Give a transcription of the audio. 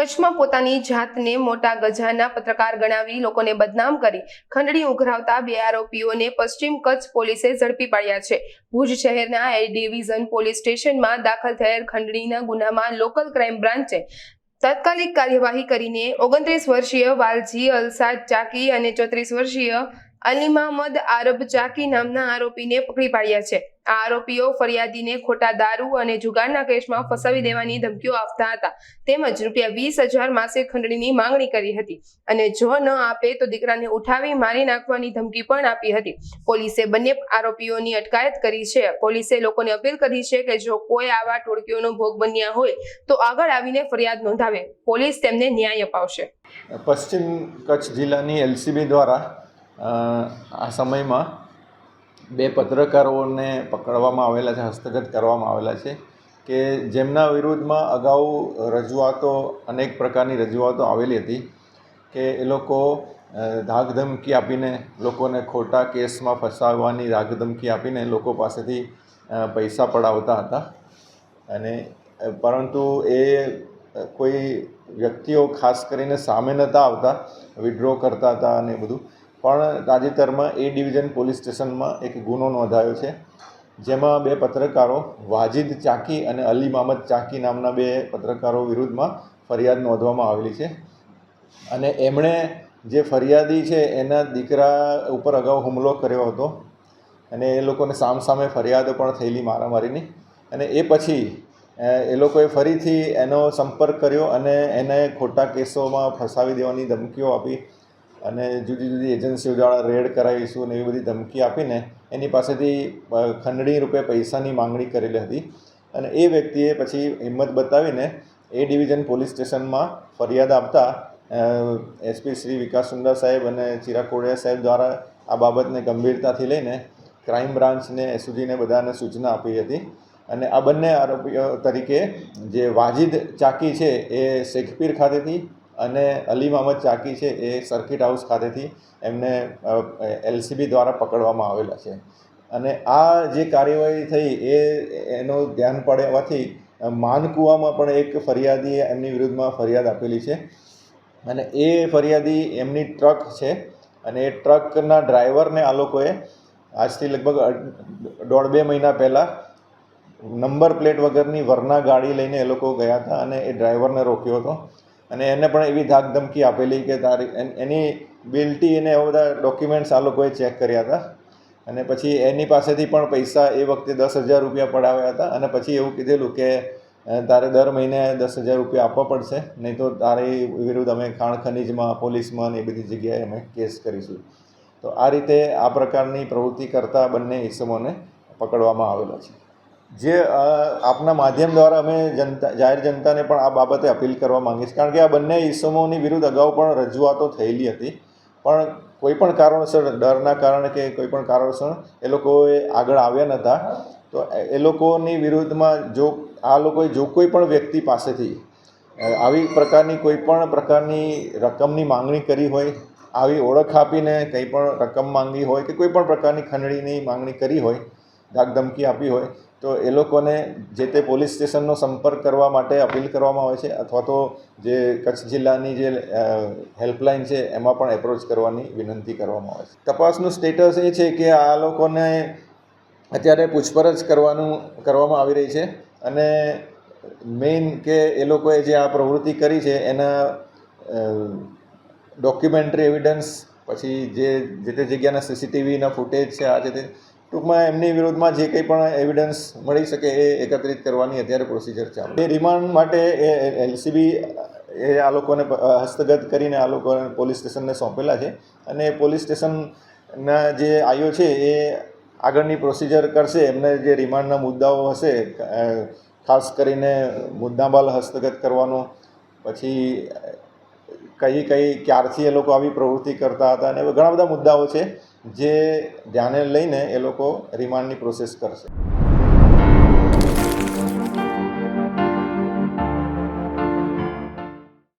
કચ્છમાં પોતાની જાતને મોટા ગજાના પત્રકાર ગણાવી લોકોને બદનામ કરી ખંડણી ઉઘરાવતા બે આરોપીઓને પશ્ચિમ કચ્છ પોલીસે ઝડપી પાડ્યા છે. ભુજ શહેરના એ ડિવિઝન પોલીસ સ્ટેશનમાં દાખલ થયેલ ખંડણીના ગુનામાં લોકલ ક્રાઇમ બ્રાન્ચે તાત્કાલિક કાર્યવાહી કરીને ઓગણત્રીસ વર્ષીય વાલજી અલસાદ ચાકી અને ચોત્રીસ વર્ષીય અલી મહમદ આરબ ચાકી નામના આરોપીને પકડી પાડ્યા છે. આ આરોપીઓ ફરિયાદીને ખોટા દારૂ અને જુગારના કેસમાં ફસાવી દેવાની ધમકીઓ આપતા હતા. તેમજ રૂપિયા વીસ હજાર માસિક ખંડણીની માંગણી કરી હતી અને જો ન આપે તો દીકરાને ઉઠાવી મારી નાખવાની ધમકી પણ આપી હતી. પોલીસે બંને આરોપીઓની અટકાયત કરી છે. પોલીસે લોકોને અપીલ કરી છે કે જો કોઈ આવા ટોળકીઓનો ભોગ બન્યા હોય તો આગળ આવીને ફરિયાદ નોંધાવે. પોલીસ તેમને ન્યાય અપાવશે. પશ્ચિમ કચ્છ જિલ્લાની એલસીબી દ્વારા આ સમયમાં બે પત્રકારોને પકડવામાં આવેલા છે, હસ્તગત કરવામાં આવેલા છે કે જેમના વિરુદ્ધમાં અગાઉ રજૂઆતો, અનેક પ્રકારની રજૂઆતો આવેલી હતી કે એ લોકો ધાકધમકી આપીને લોકોને ખોટા કેસમાં ફસાવવાની ધાકધમકી આપીને લોકો પાસેથી પૈસા પડાવતા હતા. અને પરંતુ એ કોઈ વ્યક્તિઓ ખાસ કરીને સામે નહોતા આવતા, વિડ્રો કરતા હતા અને બધું. પણ તાજેતરમાં એ ડિવિઝન પોલીસ સ્ટેશનમાં એક ગુનો નોંધાયો છે, જેમાં બે પત્રકારો, વાજિદ ચાકી અને અલી મામદ ચાકી નામના બે પત્રકારો વિરુદ્ધમાં ફરિયાદ નોંધવામાં આવેલી છે. અને એમણે જે ફરિયાદી છે, એના દીકરા ઉપર અગાઉ હુમલો કર્યો હતો અને એ લોકોને સામસામે ફરિયાદો પણ થયેલી મારામારીની. અને એ પછી એ લોકોએ ફરીથી એનો સંપર્ક કર્યો અને એને ખોટા કેસોમાં ફસાવી દેવાની ધમકીઓ આપી અને જુદી જુદી એજન્સીઓ દ્વારા રેડ કરાવીશું ને એવી બધી ધમકી આપીને એની પાસેથી ખંડણી રૂપે પૈસાની માંગણી કરેલી હતી. અને એ વ્યક્તિએ પછી હિંમત બતાવીને એ ડિવિઝન પોલીસ સ્ટેશનમાં ફરિયાદ આપતા એસપી શ્રી વિકાસ સુંદર સાહેબ અને ચિરાગ કોડિયા સાહેબ દ્વારા આ બાબતને ગંભીરતાથી લઈને ક્રાઇમ બ્રાન્ચને એસઓજીને બધાને સૂચના આપી હતી. અને આ બંને આરોપીઓ તરીકે જે વાજિદ ચાકી છે એ શેખપીર ખાતેથી અને અલી મહમદ ચાકી છે એ સર્કિટ હાઉસ ખાતેથી એમને એલસીબી દ્વારા પકડવામાં આવેલા છે. અને આ જે કાર્યવાહી થઈ એ, એનું ધ્યાન પડવાથી માનકુવામાં પણ એક ફરિયાદીએ એમની વિરુદ્ધમાં ફરિયાદ આપેલી છે. અને એ ફરિયાદી એમની ટ્રક છે અને એ ટ્રકના ડ્રાઈવરને આ લોકોએ આજથી લગભગ દોઢ બે મહિના પહેલાં નંબર પ્લેટ વગરની વરના ગાડી લઈને એ લોકો ગયા હતા અને એ ડ્રાઈવરને રોક્યો હતો. અને એને પણ એવી ધાકધમકી આપેલી કે તારી એન- બિલ્ટી અને એવા બધા ડોક્યુમેન્ટ્સ આ લોકોએ ચેક કર્યા હતા. અને પછી એની પાસેથી પણ પૈસા એ વખતે દસ હજાર રૂપિયા પડાવ્યા હતા અને પછી એવું કીધેલું કે તારે દર મહિને દસ હજાર રૂપિયા આપવા પડશે, નહીં તો તારી વિરુદ્ધ અમે ખાણ ખનીજમાં, પોલીસમાં ને એ બધી જગ્યાએ અમે કેસ કરીશું. તો આ રીતે આ પ્રકારની પ્રવૃત્તિ કરતા બંને ઇસમોને પકડવામાં આવેલા છે. જે આપના માધ્યમ દ્વારા અમે જનતા, જાહેર જનતાને પણ આ બાબતે અપીલ કરવા છીએ કારણ કે આ બંને ઇસમોની વિરુદ્ધ અગાઉ પણ રજૂઆતો થયેલી હતી. પણ કોઈ પણ કારણસર, ડરના કારણે કે કોઈ પણ કારણસર એ લોકોએ આગળ આવ્યા નહોતા તો એ લોકોની વિરુદ્ધમાં જો, આ લોકોએ જો કોઈ પણ વ્યક્તિ પાસેથી આવી પ્રકારની કોઈ પણ પ્રકારની રકમની માંગણી કરી હોય, આવી ઓળખ આપીને કંઈ પણ રકમ માંગી હોય કે કોઈ પણ પ્રકારની ખંડણીની માંગણી કરી હોય ધાકધમકી આપી હોય તો એ લોકોને જે તે પોલીસ સ્ટેશનનો સંપર્ક કરવા માટે અપીલ કરવામાં આવે છે અથવા તો જે કચ્છ જિલ્લાની જે હેલ્પલાઇન છે, એમાં પણ એપ્રોચ કરવાની વિનંતી કરવામાં આવે છે. તપાસનું સ્ટેટસ એ છે કે આ લોકોને અત્યારે પૂછપરછ કરવાનું, કરવામાં આવી રહી છે અને મેઇન કે એ લોકોએ જે આ પ્રવૃત્તિ કરી છે એના ડોક્યુમેન્ટરી એવિડન્સ, પછી જે જે તે જગ્યાના સીસીટીવીના ફૂટેજ છે, આ જે તે ટૂંકમાં એમની વિરોધમાં જે કંઈ પણ એવિડન્સ મળી શકે એ એકત્રિત કરવાની અત્યારે પ્રોસિજર ચાલુ એ રિમાન્ડ માટે એ એલસીબી એ આ લોકોને હસ્તગત કરીને આ લોકોને પોલીસ સ્ટેશનને સોંપેલા છે અને પોલીસ સ્ટેશનના જે આઈઓ છે એ આગળની પ્રોસિજર કરશે. એમને જે રિમાન્ડના મુદ્દાઓ હશે ખાસ કરીને મુદ્દામાલ હસ્તગત કરવાનો, પછી કઈ કઈ, ક્યારથી એ લોકો આવી પ્રવૃત્તિ કરતા હતા અને ઘણા બધા મુદ્દાઓ છે. જે ધ્યાને લઈને એ લોકો રિમાન્ડની પ્રોસેસ કરશે.